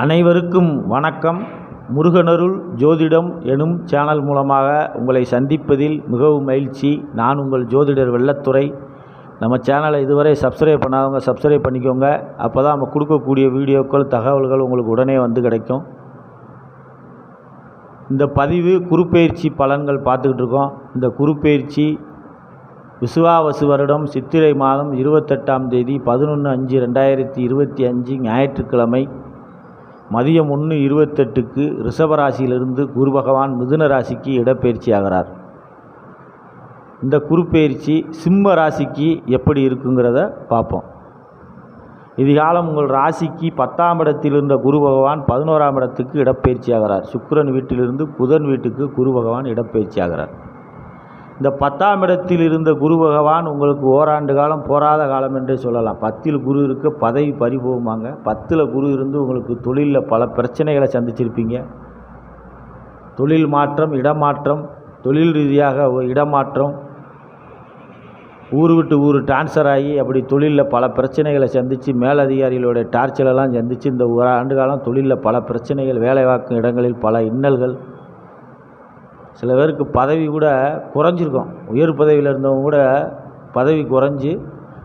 அனைவருக்கும் வணக்கம். முருகனருள் ஜோதிடம் எனும் சேனல் மூலமாக உங்களை சந்திப்பதில் மிகவும் மகிழ்ச்சி. நான் உங்கள் ஜோதிடர் வெள்ளத்துறை நம்ம சேனலை இதுவரை சப்ஸ்கிரைப் பண்ணாதவங்க சப்ஸ்கிரைப் பண்ணிக்கோங்க. அப்போ தான் நம்ம கொடுக்கக்கூடிய வீடியோக்கள் தகவல்கள் உங்களுக்கு உடனே வந்து கிடைக்கும். இந்த பதிவு குறுப்பெயர்ச்சி பலன்கள் பார்த்துக்கிட்டு இருக்கோம். இந்த குறுப்பெயர்ச்சி விசுவாவசு வருடம் சித்திரை மாதம் இருபத்தெட்டாம் தேதி பதினொன்று அஞ்சு ரெண்டாயிரத்தி இருபத்தி அஞ்சு ஞாயிற்றுக்கிழமை. மதியம் ஒன்று இருபத்தெட்டுக்கு ரிஷபராசியிலிருந்து குரு பகவான் மிதுன ராசிக்கு இடப்பெயர்ச்சி ஆகிறார் இந்த குருப்பெயர்ச்சி சிம்ம ராசிக்கு எப்படி இருக்குங்கிறத பார்ப்போம். இதுகாலம் உங்கள் ராசிக்கு பத்தாம் இடத்தில் இருந்த குரு பகவான் பதினோராம் இடத்துக்கு இடப்பெயர்ச்சி ஆகிறார் சுக்கிரன் வீட்டிலிருந்து புதன் வீட்டுக்கு குரு பகவான் இடப்பெயர்ச்சி ஆகிறார் இந்த பத்தாம் இடத்தில் இருந்த குரு பகவான் உங்களுக்கு ஓராண்டு காலம் போராத காலம் என்றே சொல்லலாம். பத்தில் குரு இருக்க பதவி பறிபோகுமாங்க. பத்தில் குரு இருந்து உங்களுக்கு தொழிலில் பல பிரச்சனைகளை சந்திச்சிருப்பீங்க. தொழில் மாற்றம் இடமாற்றம் தொழில் ரீதியாக இடமாற்றம் ஊர் விட்டு ஊர் டிரான்ஸ்ஃபர் ஆகி அப்படி தொழிலில் பல பிரச்சனைகளை சந்தித்து மேலதிகாரிகளுடைய டார்ச்சலெல்லாம் சந்தித்து இந்த ஒரு ஆண்டு காலம் தொழிலில் பல பிரச்சனைகள் வேலைவாக்கும் இடங்களில் பல இன்னல்கள் சில பேருக்கு பதவி கூட குறைஞ்சிருக்கும். உயர் பதவியில் இருந்தவங்க கூட பதவி குறைஞ்சி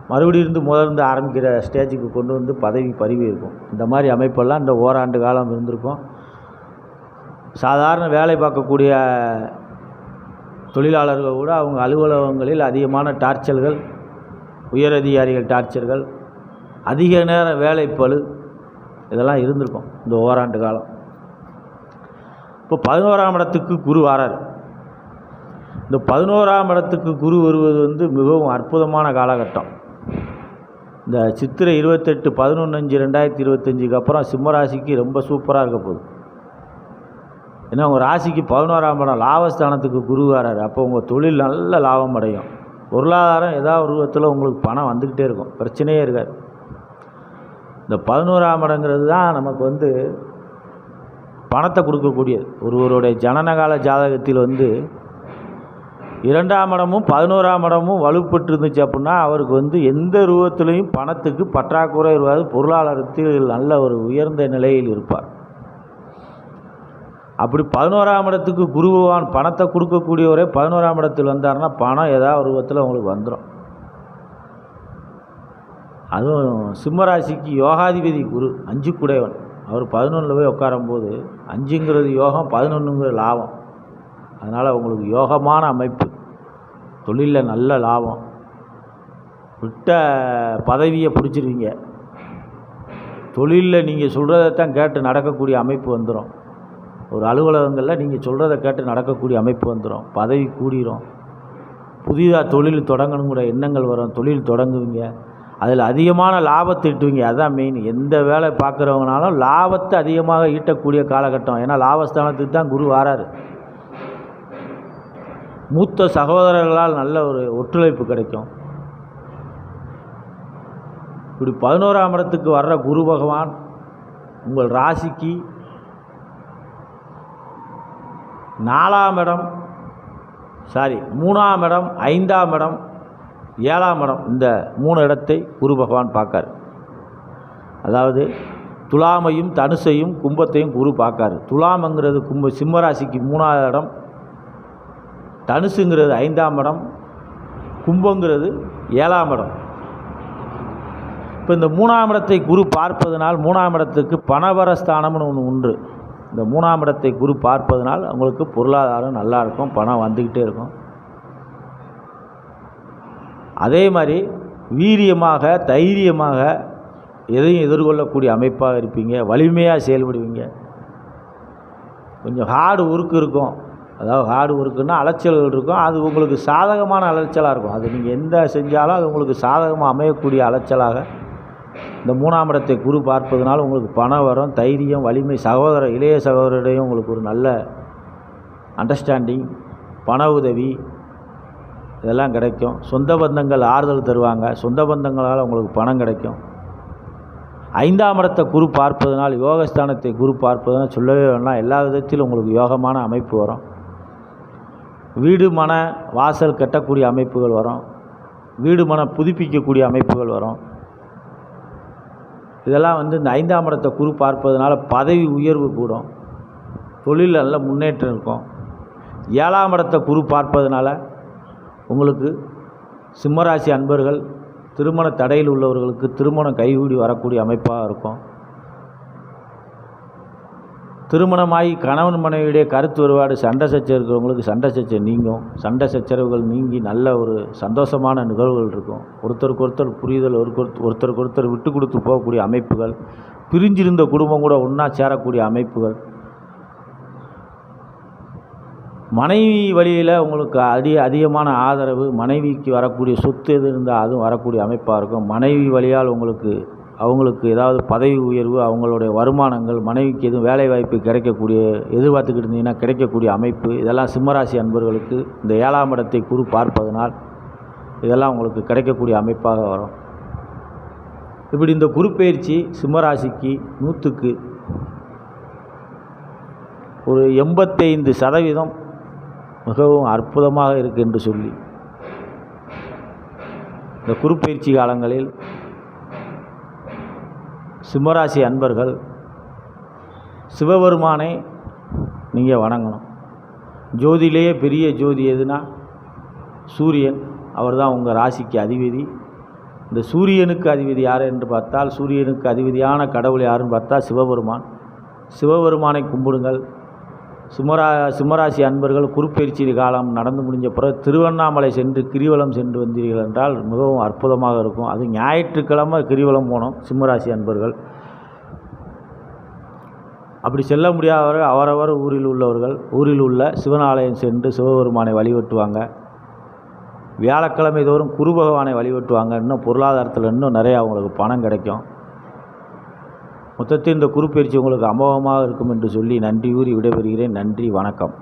மறுபடியும் இருந்து முதலிருந்து ஆரம்பிக்கிற ஸ்டேஜுக்கு கொண்டு வந்து பதவி பறிவு இருக்கும். இந்த மாதிரி அமைப்பெல்லாம் இந்த ஓராண்டு காலம் இருந்திருக்கும். சாதாரண வேலை பார்க்கக்கூடிய தொழிலாளர்கள் கூட அவங்க அலுவலகங்களில் அதிகமான டார்ச்சல்கள் உயரதிகாரிகள் டார்ச்சர்கள் அதிக நேரம் வேலைப்பழு இதெல்லாம் இருந்திருக்கும் இந்த ஓராண்டு காலம். இப்போ பதினோராம் இடத்துக்கு குரு வரார். இந்த பதினோராம் இடத்துக்கு குரு வருவது வந்து மிகவும் அற்புதமான காலகட்டம். இந்த சித்திரை இருபத்தெட்டு பதினொன்று அஞ்சு ரெண்டாயிரத்தி இருபத்தஞ்சுக்கு அப்புறம் சிம்மராசிக்கு ரொம்ப சூப்பராக இருக்க போகுது. ஏன்னா உங்கள் ராசிக்கு பதினோராம் இடம் லாபஸ்தானத்துக்கு குரு வராரு. அப்போ உங்கள் தொழில் நல்ல லாபம் அடையும். பொருளாதாரம் ஏதாவது ஒரு விதத்தில் உங்களுக்கு பணம் வந்துக்கிட்டே இருக்கும். பிரச்சனையே இருக்காது. இந்த பதினோராம் இடங்கிறது தான் நமக்கு வந்து பணத்தை கொடுக்கக்கூடியது. ஒருவருடைய ஜனனகால ஜாதகத்தில் வந்து இரண்டாம் இடமும் பதினோராம் இடமும் வலுப்பட்டு இருந்துச்சு அப்படின்னா அவருக்கு வந்து எந்த ரூபத்திலையும் பணத்துக்கு பற்றாக்குறை இருக்காது. பொருளாதாரத்தில் நல்ல ஒரு உயர்ந்த நிலையில் இருப்பார். அப்படி பதினோராம் இடத்துக்கு குரு பகவான் பணத்தை கொடுக்கக்கூடியவரே பதினோராம் இடத்தில் வந்தார்னா பணம் ஏதாவது உருவத்தில் அவங்களுக்கு உங்களுக்கு வந்துடும் அதுவும் சிம்மராசிக்கு யோகாதிபதி குரு அஞ்சு குடைவன் அவர் பதினொன்றில் போய் உட்காரும்போது அஞ்சுங்கிறது யோகம் பதினொன்றுங்கிற லாபம். அதனால் உங்களுக்கு யோகமான அமைப்பு. தொழிலில் நல்ல லாபம். விட்ட பதவியை பிடிச்சிருவீங்க. தொழிலில் நீங்கள் சொல்கிறதைத்தான் கேட்டு நடக்கக்கூடிய அமைப்பு வந்துடும் ஒரு அலுவலகங்களில் நீங்கள் சொல்கிறத கேட்டு நடக்கக்கூடிய அமைப்பு வந்துடும் பதவி கூடிரும். புதிதாக தொழில் தொடங்கணுங்கிற எண்ணங்கள் வரும். தொழில் தொடங்குவீங்க. அதில் அதிகமான லாபத்தை ஈட்டுவீங்க. அதுதான் மெயின் எந்த வேலை பார்க்குறவங்கனாலும் லாபத்தை அதிகமாக ஈட்டக்கூடிய காலகட்டம். ஏன்னா லாபஸ்தானத்துக்கு தான் குரு வராரு. மூத்த சகோதரர்களால் நல்ல ஒரு ஒத்துழைப்பு கிடைக்கும். இப்படி பதினோராம் இடத்துக்கு வர்ற குரு பகவான் உங்கள் ராசிக்கு நாலாம் இடம் சாரி மூணாம் இடம் ஐந்தாம் இடம் ஏழாம் இடம் இந்த மூணு இடத்தை குரு பகவான் பார்க்கார். அதாவது துலாமையும் தனுசையும் கும்பத்தையும் குரு பார்க்காரு. துலாமங்கிறது கும்ப சிம்மராசிக்கு மூணாவது இடம். தனுசுங்கிறது ஐந்தாம் இடம். கும்பங்கிறது ஏழாம் இடம். இப்போ இந்த மூணாம் இடத்தை குரு பார்ப்பதனால் மூணாம் இடத்துக்கு பணவரஸ்தானம்னு ஒன்று உண்டு. இந்த மூணாம் இடத்தை குரு பார்ப்பதனால் அவங்களுக்கு பொருளாதாரம் நல்லா இருக்கும் பணம் வந்துக்கிட்டே இருக்கும். அதே மாதிரி வீரியமாக தைரியமாக எதையும் எதிர்கொள்ளக்கூடிய அமைப்பாக இருப்பீங்க வலிமையாக செயல்படுவீங்க. கொஞ்சம் ஹார்டு ஒர்க் இருக்கும். அதாவது ஹார்டு ஒர்க்குன்னா அலைச்சல்கள் இருக்கும். அது உங்களுக்கு சாதகமான அலைச்சலாக இருக்கும். அது நீங்கள் எந்த செஞ்சாலும் அது உங்களுக்கு சாதகமாக அமையக்கூடிய அலைச்சலாக இந்த மூணாம் இடத்தை குரு பார்ப்பதனால உங்களுக்கு பணம் வரும் தைரியம் வலிமை சகோதர இளைய சகோதரிடையும் உங்களுக்கு ஒரு நல்ல அண்டர்ஸ்டாண்டிங் பண உதவி இதெல்லாம் கிடைக்கும். சொந்த பந்தங்கள் ஆறுதல் தருவாங்க. சொந்த பந்தங்களால் உங்களுக்கு பணம் கிடைக்கும். ஐந்தாம் இடத்தை குரு பார்ப்பதனால் யோகஸ்தானத்தை குரு பார்ப்பதனால் சொல்லவே வேணாம். எல்லா விதத்திலும் உங்களுக்கு யோகமான அமைப்பு வரும். வீடு மன வாசல் கட்டக்கூடிய அமைப்புகள் வரும். வீடு மன புதுப்பிக்கக்கூடிய அமைப்புகள் வரும். இதெல்லாம் வந்து இந்த ஐந்தாம் இடத்தை குரு பார்ப்பதனால பதவி உயர்வு கூடும். தொழில் நல்ல முன்னேற்றம் இருக்கும். ஏழாம் இடத்தை குரு பார்ப்பதனால உங்களுக்கு சிம்மராசி அன்பர்கள் திருமண தடையில் உள்ளவர்களுக்கு திருமணம் கைகூடி வரக்கூடிய அமைப்பாக இருக்கும். திருமணமாகி கணவன் மனைவியுடைய கருத்து வேறுபாடு சண்டை சச்சை இருக்கிறவங்களுக்கு சண்டை சச்சை நீங்கும். சண்டை சச்சரவுகள் நீங்கி நல்ல ஒரு சந்தோஷமான நிகழ்வுகள் இருக்கும். ஒருத்தருக்கு ஒருத்தர் புரிதல் ஒரு ஒருத்தருக்கு ஒருத்தர் விட்டு கொடுத்து போகக்கூடிய அமைப்புகள் பிரிஞ்சிருந்த குடும்பம் கூட ஒன்றா சேரக்கூடிய அமைப்புகள். மனைவி வழியில் உங்களுக்கு அடி அதிகமான ஆதரவு மனைவிக்கு வரக்கூடிய சொத்து எது இருந்தால் அதுவும் வரக்கூடிய அமைப்பாக இருக்கும். மனைவி வழியால் உங்களுக்கு அவங்களுக்கு ஏதாவது பதவி உயர்வு அவங்களுடைய வருமானங்கள் மனைவிக்கு எதுவும் வேலைவாய்ப்பு கிடைக்கக்கூடிய எதிர்பார்த்துக்கிட்டு இருந்தீங்கன்னா கிடைக்கக்கூடிய அமைப்பு இதெல்லாம் சிம்மராசி அன்பர்களுக்கு இந்த ஏழாம் இடத்தை குறு பார்ப்பதனால் இதெல்லாம் உங்களுக்கு கிடைக்கக்கூடிய அமைப்பாக வரும். இப்படி இந்த குரு சிம்மராசிக்கு நூற்றுக்கு ஒரு எண்பத்தைந்து சதவீதம் மிகவும் அற்புதமாக இருக்குது என்று சொல்லி. இந்த குறுப்பயிற்சி காலங்களில் சிம்மராசி அன்பர்கள் சிவபெருமானை நீங்கள் வணங்கணும். ஜோதியிலேயே பெரிய ஜோதி எதுனா சூரியன் அவர் தான் உங்கள் ராசிக்கு அதிபதி. இந்த சூரியனுக்கு அதிபதி யார் என்று பார்த்தால் சூரியனுக்கு அதிபதியான கடவுள் யாருன்னு பார்த்தா சிவபெருமான். சிவபெருமானை கும்பிடுங்கள். சிம்மரா சிம்மராசி அன்பர்கள் குருப்பெயர்ச்சி காலம் நடந்து முடிஞ்ச பிறகு திருவண்ணாமலை சென்று கிரிவலம் சென்று வந்தீர்கள் என்றால் மிகவும் அற்புதமாக இருக்கும். அது ஞாயிற்றுக்கிழமை கிரிவலம் போனோம் சிம்மராசி அன்பர்கள். அப்படி செல்ல முடியாதவர்கள் அவரவர் ஊரில் உள்ளவர்கள் ஊரில் உள்ள சிவன் ஆலயம் சென்று சிவபெருமானை வழிபட்டுவாங்க. வியாழக்கிழமை தோறும் குரு பகவானை வழிபட்டுவாங்க. இன்னும் பொருளாதாரத்தில் இன்னும் நிறையா அவங்களுக்கு பணம் கிடைக்கும். மொத்தத்தில் இந்த குருப்பெயர்ச்சி உங்களுக்கு அமோகமாக இருக்கும் என்று சொல்லி நன்றி கூறி விடைபெறுகிறேன். நன்றி வணக்கம்.